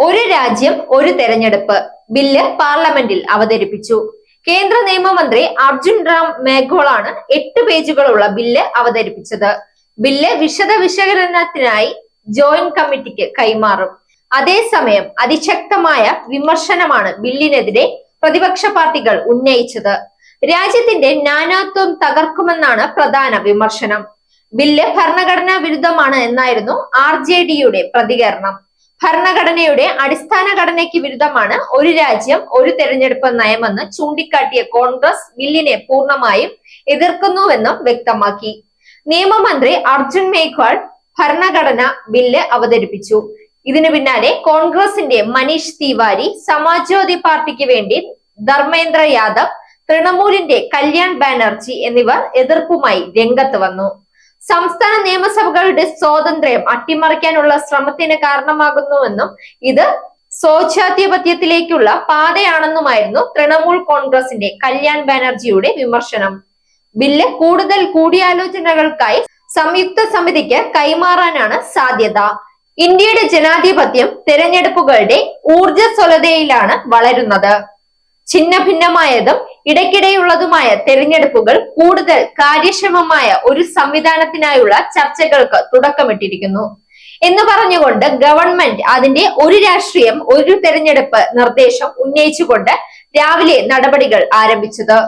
ഒരു രാജ്യം ഒരു തെരഞ്ഞെടുപ്പ്. ബില്ല് പാർലമെന്റിൽ അവതരിപ്പിച്ചു. കേന്ദ്ര നിയമമന്ത്രി അർജുൻ റാം മേഘോളാണ് എട്ട് പേജുകളുള്ള ബില്ല് അവതരിപ്പിച്ചത്. ബില്ല് വിശദ വിശകലനത്തിനായി ജോയിന്റ് കമ്മിറ്റിക്ക് കൈമാറും. അതേസമയം അതിശക്തമായ വിമർശനമാണ് ബില്ലിനെതിരെ പ്രതിപക്ഷ പാർട്ടികൾ ഉന്നയിച്ചത്. രാജ്യത്തിന്റെ നാനാത്വം തകർക്കുമെന്നാണ് പ്രധാന വിമർശനം. ബില്ല് ഭരണഘടനാ വിരുദ്ധമാണ് എന്നായിരുന്നു ആർ ജെ ഡിയുടെ പ്രതികരണം. ഭരണഘടനയുടെ അടിസ്ഥാന ഘടനയ്ക്ക് വിരുദ്ധമാണ് ഒരു രാജ്യം ഒരു തെരഞ്ഞെടുപ്പ് നയമെന്ന് ചൂണ്ടിക്കാട്ടിയ കോൺഗ്രസ് ബില്ലിനെ പൂർണമായും എതിർക്കുന്നുവെന്നും വ്യക്തമാക്കി. നിയമമന്ത്രി അർജുൻ മേഘ്വാൾ ഭരണഘടന ബില്ല് അവതരിപ്പിച്ചു. ഇതിനു പിന്നാലെ കോൺഗ്രസിന്റെ മനീഷ് തിവാരി സമാജ്വാദി പാർട്ടിക്ക് വേണ്ടി ധർമ്മേന്ദ്ര യാദവ് തൃണമൂലിന്റെ കല്യാൺ ബാനർജി എന്നിവർ എതിർപ്പുമായി രംഗത്ത് വന്നു. സംസ്ഥാന നിയമസഭകളുടെ സ്വാതന്ത്ര്യം അട്ടിമറിക്കാനുള്ള ശ്രമത്തിന് കാരണമാകുന്നുവെന്നും ഇത് സ്വച്ഛാധിപത്യത്തിലേക്കുള്ള പാതയാണെന്നുമായിരുന്നു തൃണമൂൽ കോൺഗ്രസിന്റെ കല്യാൺ ബാനർജിയുടെ വിമർശനം. ബില്ല് കൂടുതൽ കൂടിയാലോചനകൾക്കായി സംയുക്ത സമിതിക്ക് കൈമാറാനാണ് സാധ്യത. ഇന്ത്യയുടെ ജനാധിപത്യം തെരഞ്ഞെടുപ്പുകളുടെ ഊർജസ്വലതയിലാണ് വളരുന്നത്. ഛിന്ന ഭിന്നമായതും ഇടയ്ക്കിടെയുള്ളതുമായ തെരഞ്ഞെടുപ്പുകൾ കൂടുതൽ കാര്യക്ഷമമായ ഒരു സംവിധാനത്തിനായുള്ള ചർച്ചകൾക്ക് തുടക്കമിട്ടിരിക്കുന്നു. എന്ന് പറഞ്ഞുകൊണ്ട് ഗവൺമെന്റ് അതിന്റെ ഒരു രാഷ്ട്രീയം ഒരു തെരഞ്ഞെടുപ്പ് നിർദ്ദേശം ഉന്നയിച്ചുകൊണ്ട് രാവിലെ നടപടികൾ ആരംഭിച്ചത്.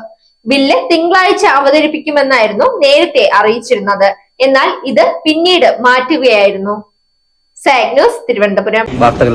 ബില്ല് തിങ്കളാഴ്ച അവതരിപ്പിക്കുമെന്നായിരുന്നു നേരത്തെ അറിയിച്ചിരുന്നത്. എന്നാൽ ഇത് പിന്നീട് മാറ്റുകയായിരുന്നു. സാഗ്നോസ് തിരുവനന്തപുരം. വാർത്തകൾ